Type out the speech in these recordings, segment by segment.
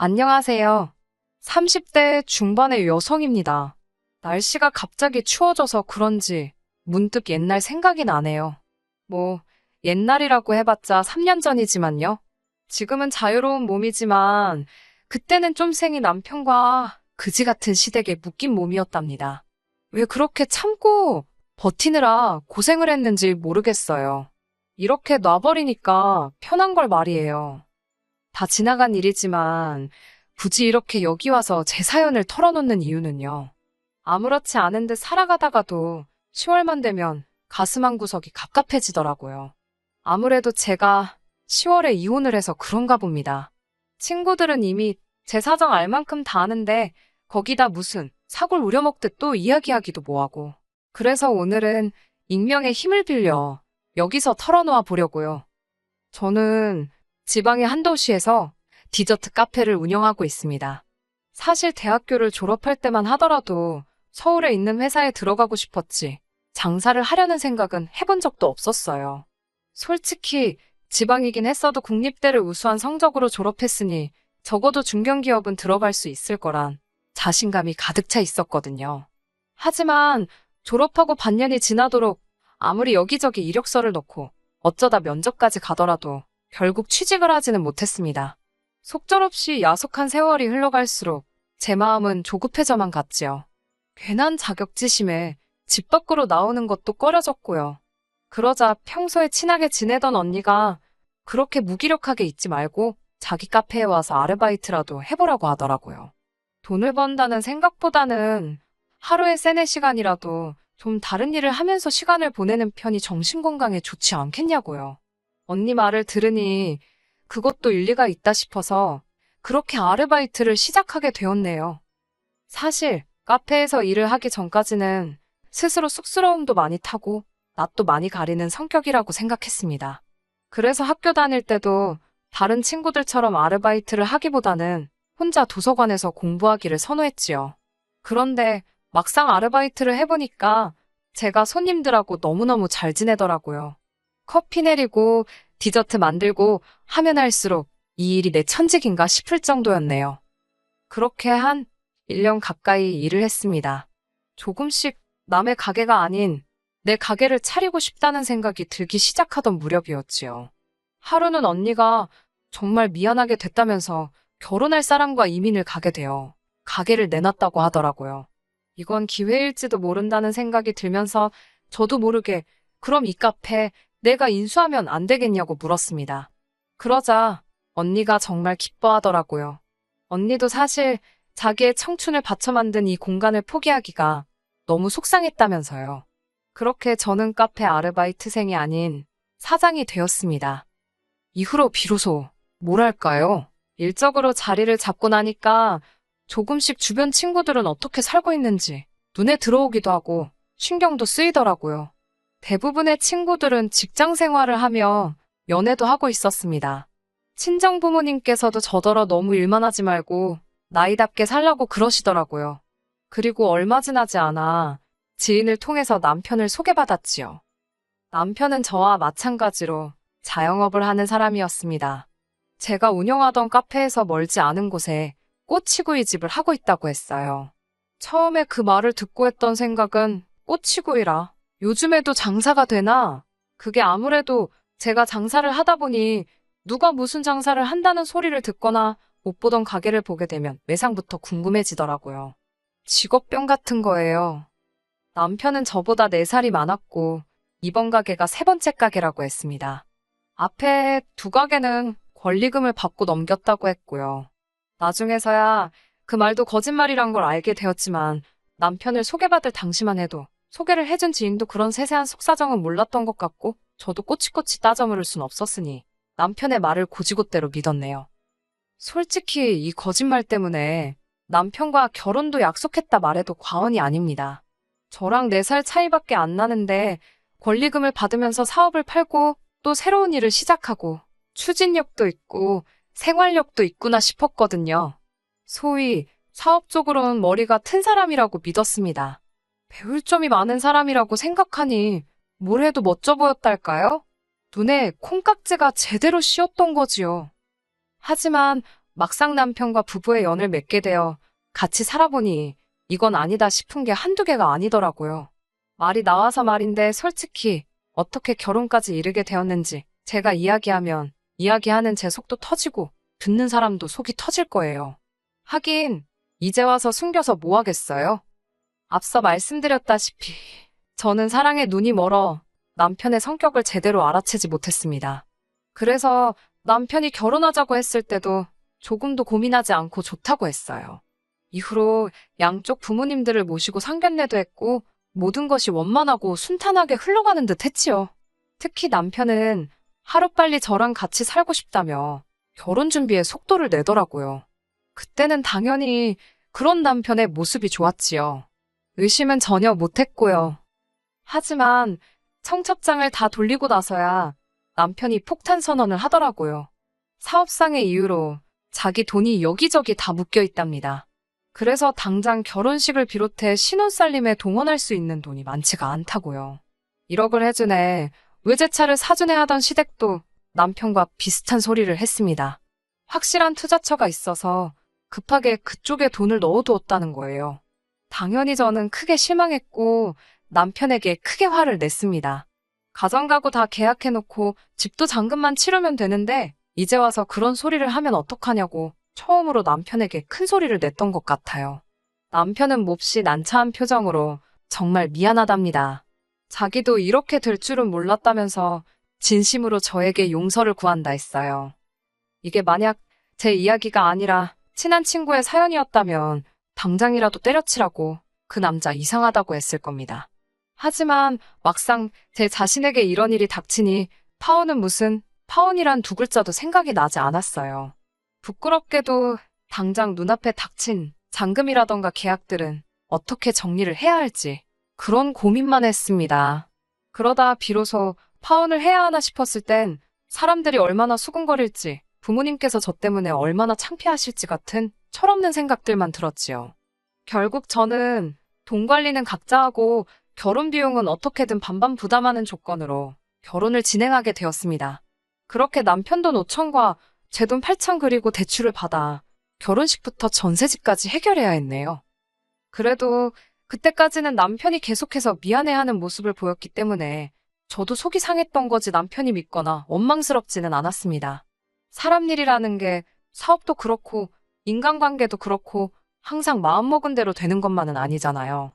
안녕하세요. 30대 중반의 여성입니다. 날씨가 갑자기 추워져서 그런지 문득 옛날 생각이 나네요. 뭐, 옛날이라고 해봤자 3년 전이지만요. 지금은 자유로운 몸이지만, 그때는 쫌생이 남편과 그지 같은 시댁에 묶인 몸이었답니다. 왜 그렇게 참고 버티느라 고생을 했는지 모르겠어요. 이렇게 놔버리니까 편한 걸 말이에요. 다 지나간 일이지만 굳이 이렇게 여기 와서 제 사연을 털어놓는 이유는요. 아무렇지 않은 듯 살아가다가도 10월만 되면 가슴 한 구석이 갑갑해지더라고요. 아무래도 제가 10월에 이혼을 해서 그런가 봅니다. 친구들은 이미 제 사정 알 만큼 다 아는데 거기다 무슨 사골 우려먹듯 또 이야기하기도 뭐하고. 그래서 오늘은 익명의 힘을 빌려 여기서 털어놓아 보려고요. 저는 지방의 한 도시에서 디저트 카페를 운영하고 있습니다. 사실 대학교를 졸업할 때만 하더라도 서울에 있는 회사에 들어가고 싶었지 장사를 하려는 생각은 해본 적도 없었어요. 솔직히 지방이긴 했어도 국립대를 우수한 성적으로 졸업했으니 적어도 중견기업은 들어갈 수 있을 거란 자신감이 가득 차 있었거든요. 하지만 졸업하고 반년이 지나도록 아무리 여기저기 이력서를 넣고 어쩌다 면접까지 가더라도 결국 취직을 하지는 못했습니다. 속절없이 야속한 세월이 흘러갈수록 제 마음은 조급해져만 갔지요. 괜한 자격지심에 집 밖으로 나오는 것도 꺼려졌고요. 그러자 평소에 친하게 지내던 언니가 그렇게 무기력하게 있지 말고 자기 카페에 와서 아르바이트라도 해보라고 하더라고요. 돈을 번다는 생각보다는 하루에 세네 시간이라도 좀 다른 일을 하면서 시간을 보내는 편이 정신건강에 좋지 않겠냐고요. 언니 말을 들으니 그것도 일리가 있다 싶어서 그렇게 아르바이트를 시작하게 되었네요. 사실 카페에서 일을 하기 전까지는 스스로 쑥스러움도 많이 타고 낯도 많이 가리는 성격이라고 생각했습니다. 그래서 학교 다닐 때도 다른 친구들처럼 아르바이트를 하기보다는 혼자 도서관에서 공부하기를 선호했지요. 그런데 막상 아르바이트를 해보니까 제가 손님들하고 너무너무 잘 지내더라고요. 커피 내리고 디저트 만들고 하면 할수록 이 일이 내 천직인가 싶을 정도였네요. 그렇게 한 1년 가까이 일을 했습니다. 조금씩 남의 가게가 아닌 내 가게를 차리고 싶다는 생각이 들기 시작하던 무렵이었지요. 하루는 언니가 정말 미안하게 됐다면서 결혼할 사람과 이민을 가게 되어 가게를 내놨다고 하더라고요. 이건 기회일지도 모른다는 생각이 들면서 저도 모르게 그럼 이 카페 내가 인수하면 안 되겠냐고 물었습니다. 그러자 언니가 정말 기뻐하더라고요. 언니도 사실 자기의 청춘을 바쳐 만든 이 공간을 포기하기가 너무 속상했다면서요. 그렇게 저는 카페 아르바이트생이 아닌 사장이 되었습니다. 이후로 비로소 뭐랄까요? 일적으로 자리를 잡고 나니까 조금씩 주변 친구들은 어떻게 살고 있는지 눈에 들어오기도 하고 신경도 쓰이더라고요. 대부분의 친구들은 직장 생활을 하며 연애도 하고 있었습니다. 친정 부모님께서도 저더러 너무 일만 하지 말고 나이답게 살라고 그러시더라고요. 그리고 얼마 지나지 않아 지인을 통해서 남편을 소개받았지요. 남편은 저와 마찬가지로 자영업을 하는 사람이었습니다. 제가 운영하던 카페에서 멀지 않은 곳에 꼬치구이 집을 하고 있다고 했어요. 처음에 그 말을 듣고 했던 생각은 꼬치구이라 요즘에도 장사가 되나? 그게 아무래도 제가 장사를 하다 보니 누가 무슨 장사를 한다는 소리를 듣거나 못 보던 가게를 보게 되면 매상부터 궁금해지더라고요. 직업병 같은 거예요. 남편은 저보다 4살이 많았고 이번 가게가 세 번째 가게라고 했습니다. 앞에 두 가게는 권리금을 받고 넘겼다고 했고요. 나중에서야 그 말도 거짓말이란 걸 알게 되었지만 남편을 소개받을 당시만 해도 소개를 해준 지인도 그런 세세한 속사정은 몰랐던 것 같고 저도 꼬치꼬치 따져 물을 순 없었으니 남편의 말을 고지곳대로 믿었네요. 솔직히 이 거짓말 때문에 남편과 결혼도 약속했다 말해도 과언이 아닙니다. 저랑 4살 차이밖에 안 나는데 권리금을 받으면서 사업을 팔고 또 새로운 일을 시작하고 추진력도 있고 생활력도 있구나 싶었거든요. 소위 사업적으로는 머리가 튼 사람이라고 믿었습니다. 배울 점이 많은 사람이라고 생각하니 뭘 해도 멋져 보였달까요? 눈에 콩깍지가 제대로 씌었던 거지요. 하지만 막상 남편과 부부의 연을 맺게 되어 같이 살아보니 이건 아니다 싶은 게 한두 개가 아니더라고요. 말이 나와서 말인데 솔직히 어떻게 결혼까지 이르게 되었는지 제가 이야기하면 이야기하는 제 속도 터지고 듣는 사람도 속이 터질 거예요. 하긴 이제 와서 숨겨서 뭐 하겠어요? 앞서 말씀드렸다시피 저는 사랑에 눈이 멀어 남편의 성격을 제대로 알아채지 못했습니다. 그래서 남편이 결혼하자고 했을 때도 조금도 고민하지 않고 좋다고 했어요. 이후로 양쪽 부모님들을 모시고 상견례도 했고 모든 것이 원만하고 순탄하게 흘러가는 듯 했지요. 특히 남편은 하루빨리 저랑 같이 살고 싶다며 결혼 준비에 속도를 내더라고요. 그때는 당연히 그런 남편의 모습이 좋았지요. 의심은 전혀 못했고요. 하지만 청첩장을 다 돌리고 나서야 남편이 폭탄 선언을 하더라고요. 사업상의 이유로 자기 돈이 여기저기 다 묶여 있답니다. 그래서 당장 결혼식을 비롯해 신혼살림에 동원할 수 있는 돈이 많지가 않다고요. 1억을 해주네. 외제차를 사주네 하던 시댁도 남편과 비슷한 소리를 했습니다. 확실한 투자처가 있어서 급하게 그쪽에 돈을 넣어두었다는 거예요. 당연히 저는 크게 실망했고 남편에게 크게 화를 냈습니다. 가정가구 다 계약해놓고 집도 잔금만 치르면 되는데 이제 와서 그런 소리를 하면 어떡하냐고 처음으로 남편에게 큰 소리를 냈던 것 같아요. 남편은 몹시 난처한 표정으로 정말 미안하답니다. 자기도 이렇게 될 줄은 몰랐다면서 진심으로 저에게 용서를 구한다 했어요. 이게 만약 제 이야기가 아니라 친한 친구의 사연이었다면 당장이라도 때려치라고 그 남자 이상하다고 했을 겁니다. 하지만 막상 제 자신에게 이런 일이 닥치니 파혼은 무슨 파혼이란 두 글자도 생각이 나지 않았어요. 부끄럽게도 당장 눈앞에 닥친 잔금이라던가 계약들은 어떻게 정리를 해야 할지 그런 고민만 했습니다. 그러다 비로소 파혼을 해야 하나 싶었을 땐 사람들이 얼마나 수군거릴지 부모님께서 저 때문에 얼마나 창피하실지 같은 철없는 생각들만 들었지요. 결국 저는 돈 관리는 각자 하고 결혼 비용은 어떻게든 반반 부담하는 조건으로 결혼을 진행하게 되었습니다. 그렇게 남편 돈 5천과 제 돈 8천 그리고 대출을 받아 결혼식부터 전세집까지 해결해야 했네요. 그래도 그때까지는 남편이 계속해서 미안해하는 모습을 보였기 때문에 저도 속이 상했던 거지 남편이 믿거나 원망스럽지는 않았습니다. 사람 일이라는 게 사업도 그렇고 인간관계도 그렇고 항상 마음먹은 대로 되는 것만은 아니잖아요.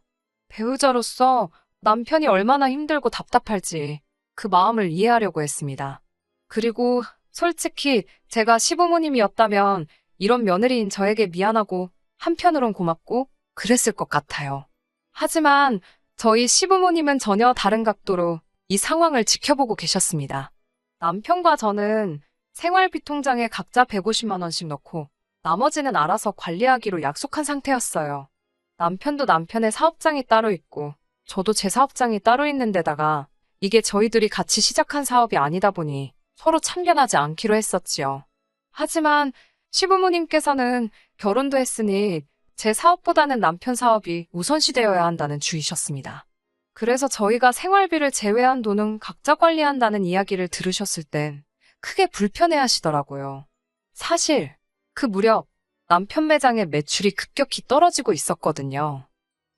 배우자로서 남편이 얼마나 힘들고 답답할지 그 마음을 이해하려고 했습니다. 그리고 솔직히 제가 시부모님이었다면 이런 며느리인 저에게 미안하고 한편으론 고맙고 그랬을 것 같아요. 하지만 저희 시부모님은 전혀 다른 각도로 이 상황을 지켜보고 계셨습니다. 남편과 저는 생활비 통장에 각자 150만 원씩 넣고 나머지는 알아서 관리하기로 약속한 상태였어요. 남편도 남편의 사업장이 따로 있고 저도 제 사업장이 따로 있는 데다가 이게 저희들이 같이 시작한 사업이 아니다 보니 서로 참견하지 않기로 했었지요. 하지만 시부모님께서는 결혼도 했으니 제 사업보다는 남편 사업이 우선시되어야 한다는 주의셨습니다. 그래서 저희가 생활비를 제외한 돈은 각자 관리한다는 이야기를 들으셨을 땐 크게 불편해 하시더라고요. 사실 그 무렵 남편 매장의 매출이 급격히 떨어지고 있었거든요.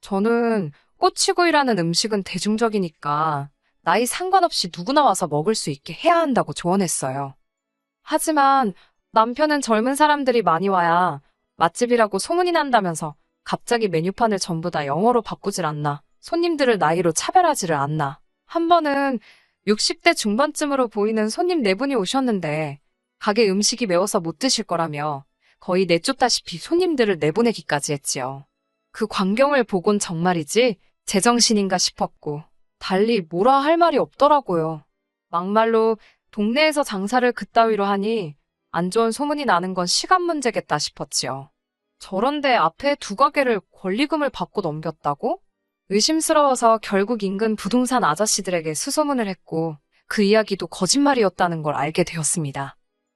저는 꼬치구이라는 음식은 대중적이니까 나이 상관없이 누구나 와서 먹을 수 있게 해야 한다고 조언했어요. 하지만 남편은 젊은 사람들이 많이 와야 맛집이라고 소문이 난다면서 갑자기 메뉴판을 전부 다 영어로 바꾸질 않나, 손님들을 나이로 차별하지를 않나. 한 번은 60대 중반쯤으로 보이는 손님 네 분이 오셨는데 가게 음식이 매워서 못 드실 거라며 거의 내쫓다시피 손님들을 내보내기까지 했지요. 그 광경을 보곤 정말이지 제정신인가 싶었고 달리 뭐라 할 말이 없더라고요. 막말로 동네에서 장사를 그따위로 하니 안 좋은 소문이 나는 건 시간 문제겠다 싶었지요. 저런데 앞에 두 가게를 권리금을 받고 넘겼다고? 의심스러워서 결국 인근 부동산 아저씨들에게 수소문을 했고 그 이야기도 거짓말이었다는 걸 알게 되었습니다.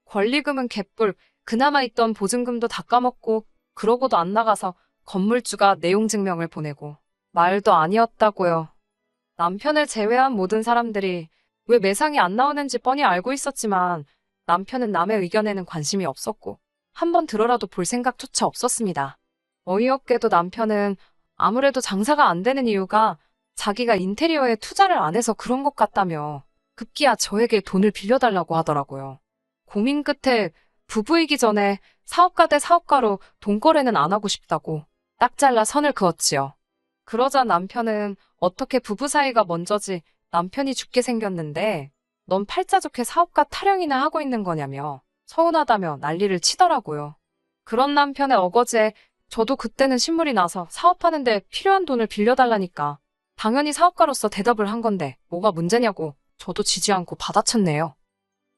권리금은 개뿔, 그나마 있던 보증금도 다 까먹고 그러고도 안 나가서 건물주가 내용 증명을 보내고 말도 아니었다고요. 남편을 제외한 모든 사람들이 왜 매상이 안 나오는지 뻔히 알고 있었지만 남편은 남의 의견에는 관심이 없었고 한 번 들어라도 볼 생각조차 없었습니다. 어이없게도 남편은 아무래도 장사가 안 되는 이유가 자기가 인테리어에 투자를 안 해서 그런 것 같다며 급기야 저에게 돈을 빌려달라고 하더라고요. 고민 끝에 부부이기 전에 사업가 대 사업가로 돈거래는 안 하고 싶다고 딱 잘라 선을 그었지요. 그러자 남편은 어떻게 부부 사이가 먼저지 남편이 죽게 생겼는데 넌 팔자 좋게 사업가 타령이나 하고 있는 거냐며 서운하다며 난리를 치더라고요. 그런 남편의 어거지에 저도 그때는 신물이 나서 사업하는데 필요한 돈을 빌려달라니까 당연히 사업가로서 대답을 한 건데 뭐가 문제냐고 저도 지지 않고 받아쳤네요.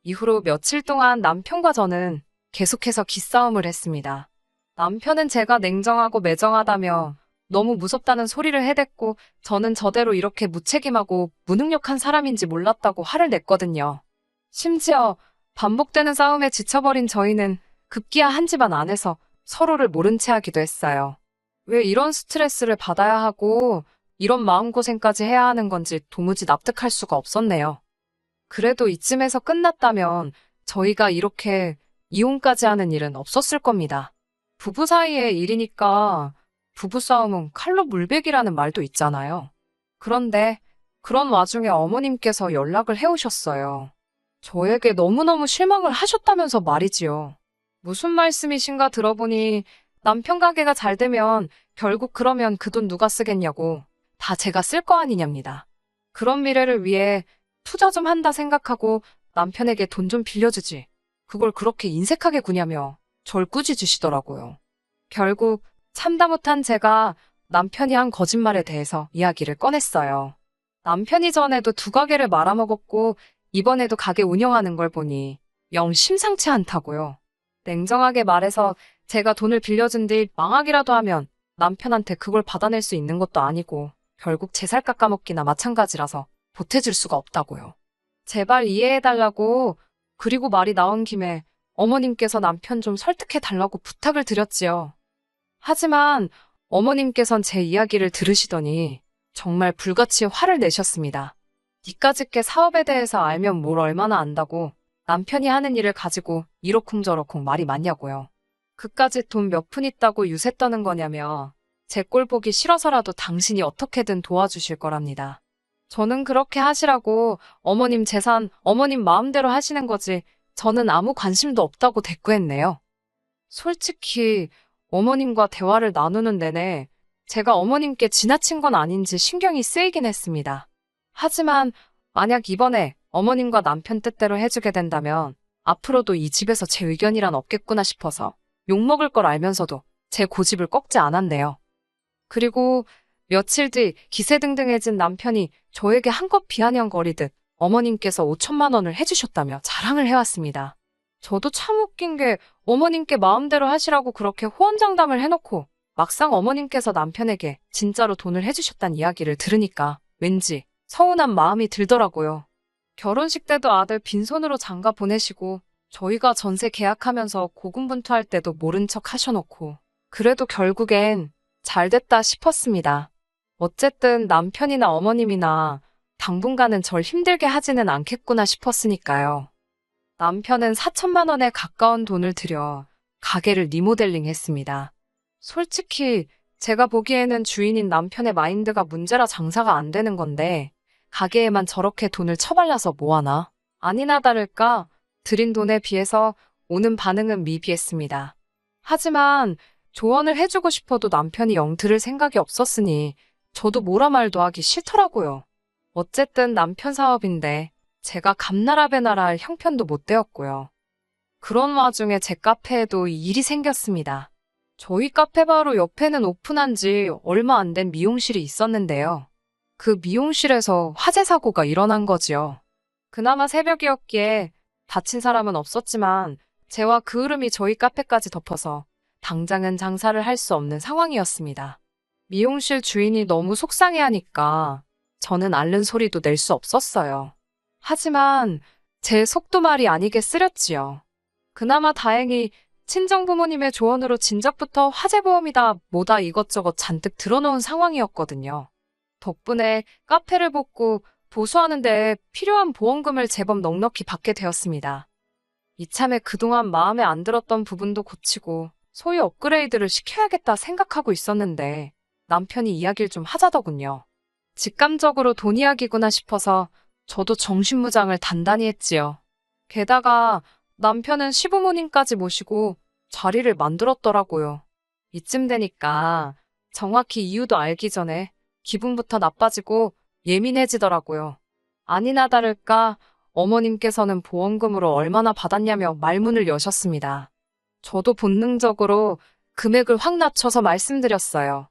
이후로 며칠 동안 남편과 저는 계속해서 기싸움을 했습니다. 남편은 제가 냉정하고 매정하다며 너무 무섭다는 소리를 해댔고 저는 저대로 이렇게 무책임하고 무능력한 사람인지 몰랐다고 화를 냈거든요. 심지어 반복되는 싸움에 지쳐버린 저희는 급기야 한 집안 안에서 서로를 모른 채 하기도 했어요. 왜 이런 스트레스를 받아야 하고 이런 마음고생까지 해야 하는 건지 도무지 납득할 수가 없었네요. 그래도 이쯤에서 끝났다면 저희가 이렇게 이혼까지 하는 일은 없었을 겁니다. 부부 사이의 일이니까 부부싸움은 칼로 물베기라는 말도 있잖아요. 그런데 그런 와중에 어머님께서 연락을 해오셨어요. 저에게 너무너무 실망을 하셨다면서 말이지요. 무슨 말씀이신가 들어보니 남편 가게가 잘 되면 결국 그러면 그 돈 누가 쓰겠냐고 다 제가 쓸 거 아니냐입니다. 그런 미래를 위해 투자 좀 한다 생각하고 남편에게 돈 좀 빌려주지. 그걸 그렇게 인색하게 구냐며 절 꾸짖으시더라고요. 결국 참다 못한 제가 남편이 한 거짓말에 대해서 이야기를 꺼냈어요. 남편이 전에도 두 가게를 말아먹었고 이번에도 가게 운영하는 걸 보니 영 심상치 않다고요. 냉정하게 말해서 제가 돈을 빌려준 뒤 망하기라도 하면 남편한테 그걸 받아낼 수 있는 것도 아니고 결국 제 살 깎아먹기나 마찬가지라서 보태줄 수가 없다고요. 제발 이해해달라고 그리고 말이 나온 김에 어머님께서 남편 좀 설득해달라고 부탁을 드렸지요. 하지만 어머님께선 제 이야기를 들으시더니 정말 불같이 화를 내셨습니다. 니까짓게 사업에 대해서 알면 뭘 얼마나 안다고 남편이 하는 일을 가지고 이러쿵저러쿵 말이 많냐고요. 그까짓 돈몇 푼 있다고 유세 떠는 거냐며 제 꼴 보기 싫어서라도 당신이 어떻게든 도와주실 거랍니다. 저는 그렇게 하시라고 어머님 재산 어머님 마음대로 하시는 거지 저는 아무 관심도 없다고 대꾸했네요. 솔직히 어머님과 대화를 나누는 내내 제가 어머님께 지나친 건 아닌지 신경이 쓰이긴 했습니다. 하지만 만약 이번에 어머님과 남편 뜻대로 해주게 된다면 앞으로도 이 집에서 제 의견이란 없겠구나 싶어서 욕먹을 걸 알면서도 제 고집을 꺾지 않았네요. 그리고 며칠 뒤 기세등등해진 남편이 저에게 한껏 비아냥거리듯 어머님께서 5천만 원을 해주셨다며 자랑을 해왔습니다. 저도 참 웃긴 게 어머님께 마음대로 하시라고 그렇게 호언장담을 해놓고 막상 어머님께서 남편에게 진짜로 돈을 해주셨단 이야기를 들으니까 왠지 서운한 마음이 들더라고요. 결혼식 때도 아들 빈손으로 장가 보내시고 저희가 전세 계약하면서 고군분투할 때도 모른 척 하셔놓고 그래도 결국엔 잘 됐다 싶었습니다. 어쨌든 남편이나 어머님이나 당분간은 절 힘들게 하지는 않겠구나 싶었으니까요. 남편은 4천만 원에 가까운 돈을 들여 가게를 리모델링 했습니다. 솔직히 제가 보기에는 주인인 남편의 마인드가 문제라 장사가 안 되는 건데 가게에만 저렇게 돈을 처발라서 뭐하나? 아니나 다를까 들인 돈에 비해서 오는 반응은 미비했습니다. 하지만 조언을 해주고 싶어도 남편이 영 들을 생각이 없었으니 저도 뭐라 말도 하기 싫더라고요. 어쨌든 남편 사업인데 제가 감나라 배나라 할 형편도 못 되었고요. 그런 와중에 제 카페에도 일이 생겼습니다. 저희 카페 바로 옆에는 오픈한 지 얼마 안 된 미용실이 있었는데요. 그 미용실에서 화재 사고가 일어난 거지요. 그나마 새벽이었기에 다친 사람은 없었지만 재와 그 흐름이 저희 카페까지 덮어서 당장은 장사를 할 수 없는 상황이었습니다. 미용실 주인이 너무 속상해하니까 저는 앓는 소리도 낼 수 없었어요. 하지만 제 속도 말이 아니게 쓰렸지요. 그나마 다행히 친정 부모님의 조언으로 진작부터 화재보험이다 뭐다 이것저것 잔뜩 들어놓은 상황이었거든요. 덕분에 카페를 복구, 보수하는 데 필요한 보험금을 제법 넉넉히 받게 되었습니다. 이참에 그동안 마음에 안 들었던 부분도 고치고 소위 업그레이드를 시켜야겠다 생각하고 있었는데 남편이 이야기를 좀 하자더군요. 직감적으로 돈 이야기구나 싶어서 저도 정신무장을 단단히 했지요. 게다가 남편은 시부모님까지 모시고 자리를 만들었더라고요. 이쯤 되니까 정확히 이유도 알기 전에 기분부터 나빠지고 예민해지더라고요. 아니나 다를까 어머님께서는 보험금으로 얼마나 받았냐며 말문을 여셨습니다. 저도 본능적으로 금액을 확 낮춰서 말씀드렸어요.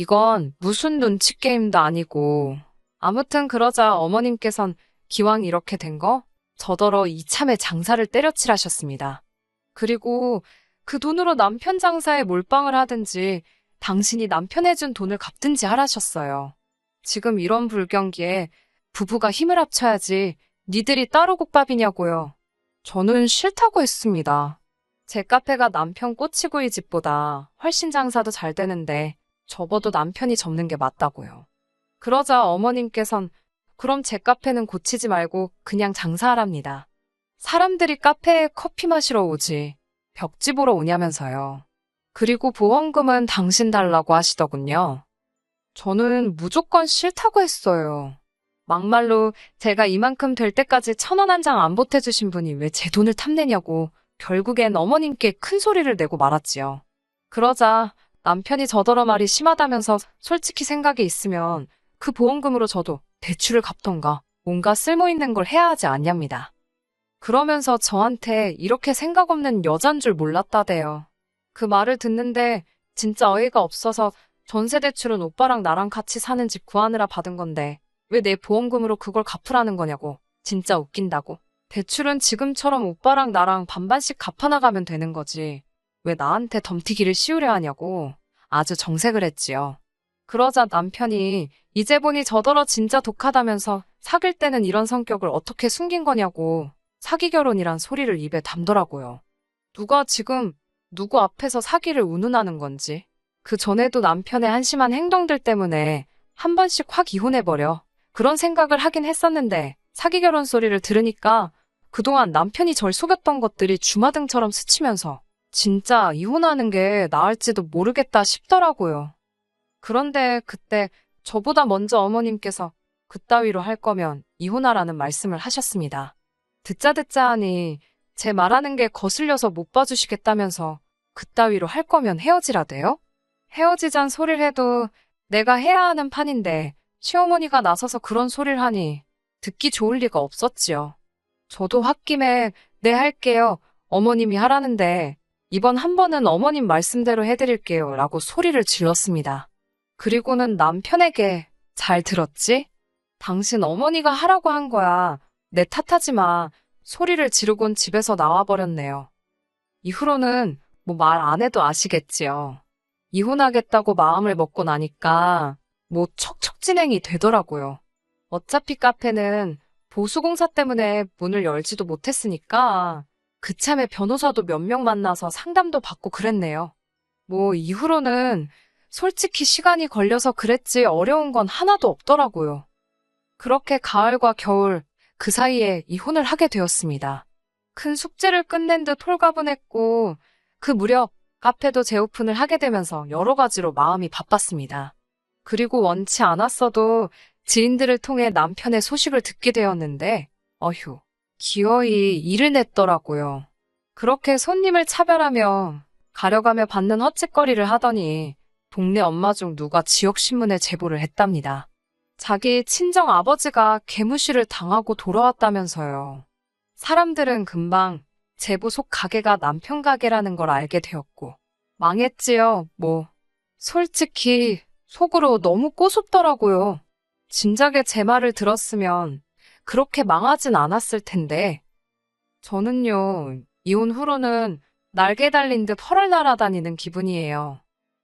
이건 무슨 눈치 게임도 아니고. 아무튼 그러자 어머님께선 기왕 이렇게 된 거 저더러 이참에 장사를 때려칠하셨습니다. 그리고 그 돈으로 남편 장사에 몰빵을 하든지 당신이 남편 해준 돈을 갚든지 하라셨어요. 지금 이런 불경기에 부부가 힘을 합쳐야지 니들이 따로 국밥이냐고요. 저는 싫다고 했습니다. 제 카페가 남편 꼬치구이 집보다 훨씬 장사도 잘 되는데 접어도 남편이 접는 게 맞다고요. 그러자 어머님께선 그럼 제 카페는 고치지 말고 그냥 장사하랍니다. 사람들이 카페에 커피 마시러 오지 보러 오냐면서요. 그리고 보험금은 당신 달라고 하시더군요. 저는 무조건 싫다고 했어요. 막말로 제가 이만큼 될 때까지 천 원 한 장 안 보태주신 분이 왜 제 돈을 탐내냐고 결국엔 어머님께 큰 소리를 내고 말았지요. 그러자 남편이 저더러 말이 심하다면서 솔직히 생각이 있으면 그 보험금으로 저도 대출을 갚던가 뭔가 쓸모있는 걸 해야 하지 않냐입니다. 그러면서 저한테 이렇게 생각 없는 여잔 줄 몰랐다대요. 그 말을 듣는데 진짜 어이가 없어서 전세 대출은 오빠랑 나랑 같이 사는 집 구하느라 받은 건데 왜 내 보험금으로 그걸 갚으라는 거냐고. 진짜 웃긴다고. 대출은 지금처럼 오빠랑 나랑 반반씩 갚아나가면 되는 거지. 왜 나한테 덤티기를 씌우려 하냐고. 아주 정색을 했지요. 그러자 남편이 이제 보니 저더러 진짜 독하다면서 사귈 때는 이런 성격을 어떻게 숨긴 거냐고 사기 결혼이란 소리를 입에 담더라고요. 누가 지금 누구 앞에서 사기를 운운하는 건지. 그 전에도 남편의 한심한 행동들 때문에 한 번씩 확 이혼해버려. 그런 생각을 하긴 했었는데 사기 결혼 소리를 들으니까 그동안 남편이 절 속였던 것들이 주마등처럼 스치면서 진짜 이혼하는 게 나을지도 모르겠다 싶더라고요. 그런데 그때 저보다 먼저 어머님께서 그따위로 할 거면 이혼하라는 말씀을 하셨습니다. 듣자 듣자 하니 제 말하는 게 거슬려서 못 봐주시겠다면서 그따위로 할 거면 헤어지라대요? 헤어지잔 소리를 해도 내가 해야 하는 판인데 시어머니가 나서서 그런 소리를 하니 듣기 좋을 리가 없었지요. 저도 홧김에 네 할게요. 어머님이 하라는데 이번 한 번은 어머님 말씀대로 해드릴게요. 라고 소리를 질렀습니다. 그리고는 남편에게 잘 들었지? 당신 어머니가 하라고 한 거야. 내 탓하지 마. 소리를 지르곤 집에서 나와버렸네요. 이후로는 뭐 말 안 해도 아시겠지요. 이혼하겠다고 마음을 먹고 나니까 뭐 척척 진행이 되더라고요. 어차피 카페는 보수공사 때문에 문을 열지도 못했으니까 그참에 변호사도 몇 명 만나서 상담도 받고 그랬네요. 뭐 이후로는 솔직히 시간이 걸려서 그랬지 어려운 건 하나도 없더라고요. 그렇게 가을과 겨울 그 사이에 이혼을 하게 되었습니다. 큰 숙제를 끝낸 듯 홀가분했고 그 무렵 카페도 재오픈을 하게 되면서 여러 가지로 마음이 바빴습니다. 그리고 원치 않았어도 지인들을 통해 남편의 소식을 듣게 되었는데 어휴 기어이 일을 냈더라고요. 그렇게 손님을 차별하며 가려가며 받는 헛짓거리를 하더니 동네 엄마 중 누가 지역신문에 제보를 했답니다. 자기 친정 아버지가 개무시를 당하고 돌아왔다면서요. 사람들은 금방 제보 속 가게가 남편 가게라는 걸 알게 되었고 망했지요, 뭐. 솔직히 속으로 너무 꼬숩더라고요. 진작에 제 말을 들었으면 그렇게 망하진 않았을 텐데. 저는요, 이혼 후로는 날개 달린 듯 헐을 날아다니는 기분이에요.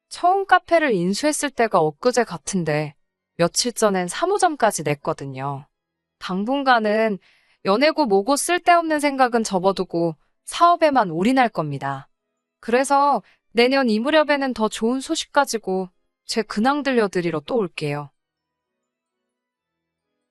처음 카페를 인수했을 때가 엊그제 같은데 며칠 전엔 사무점까지 냈거든요. 당분간은 연애고 뭐고 쓸데없는 생각은 접어두고 사업에만 올인할 겁니다. 그래서 내년 이 무렵에는 더 좋은 소식 가지고 제 근황 들려드리러 또 올게요.